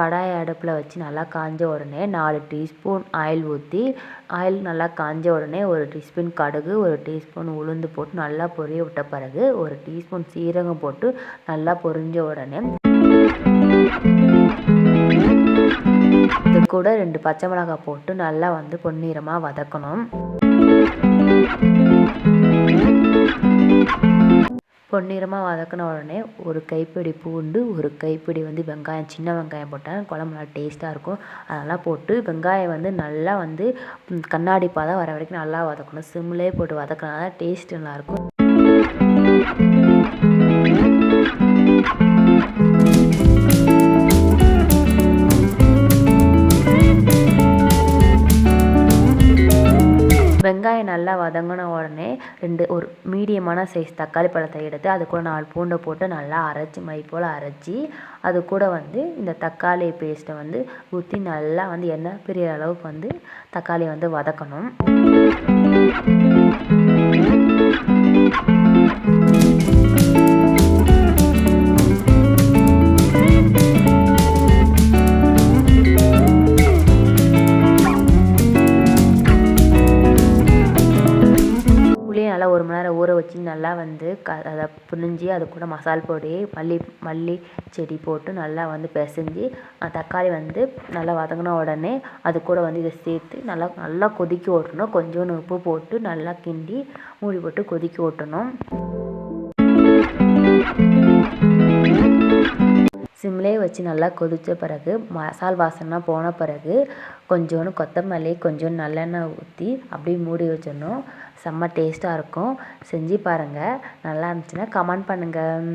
கடாயை அடுப்பில் வச்சு நல்லா காஞ்ச உடனே நாலு டீஸ்பூன் ஆயில் ஊற்றி ஆயில் நல்லா காஞ்ச உடனே ஒரு டீஸ்பூன் கடுகு ஒரு டீஸ்பூன் உளுந்து போட்டு நல்லா பொரிய விட்ட பிறகு ஒரு டீஸ்பூன் சீரகம் போட்டு நல்லா பொரிஞ்ச உடனே இது கூட ரெண்டு பச்சை மிளகாய் போட்டு நல்லா வந்து பொன்னிறமாக வதக்கணும். பொன்னிறமாக வதக்கின உடனே ஒரு கைப்பிடி பூண்டு ஒரு கைப்பிடி வந்து வெங்காயம் சின்ன வெங்காயம் போட்டால் குழம்பு நல்லா டேஸ்ட்டாக இருக்கும். அதெல்லாம் போட்டு வெங்காயம் வந்து நல்லா வந்து கண்ணாடி பதம் வர வரைக்கும் நல்லா வதக்கணும். சிம்லேயே போட்டு வதக்கினா தான் டேஸ்ட் நல்லாயிருக்கும் வெங்காயம் நல்லா வதங்கின உடனே ரெண்டு ஒரு மீடியமான சைஸ் தக்காளி பழத்தை எடுத்து அது கூட நாலு பூண்டை போட்டு நல்லா அரைச்சி மை போல் அரைச்சி அது கூட வந்து இந்த தக்காளி பேஸ்ட்டை வந்து ஊற்றி நல்லா வந்து எண்ணெய் பெரிய அளவுக்கு வந்து தக்காளியை வந்து வதக்கணும். வச்சு நல்லா வந்து க அதை புழிஞ்சி அது கூட மசால் பொடி மல்லி மல்லி செடி போட்டு நல்லா வந்து பிசைஞ்சி தக்காளி வந்து நல்லா வதங்கின உடனே அது கூட வந்து இதை சேர்த்து நல்லா நல்லா கொதிக்க ஓட்டணும். கொஞ்சோண்டு உப்பு போட்டு நல்லா கிண்டி மூடி போட்டு கொதிக்க விட்டணும் சிம்லே வச்சு நல்லா கொதித்த பிறகு மசால் வாசனை போன பிறகு கொஞ்சோண்டு கொத்தமல்லி கொஞ்சோண்டு நல்லெண்ணெய் ஊற்றி அப்படியே மூடி வச்சிடணும். செம்ம டேஸ்ட்டாக இருக்கும். செஞ்சு பாருங்கள் நல்லா இருந்துச்சுன்னா கமெண்ட் பண்ணுங்கள்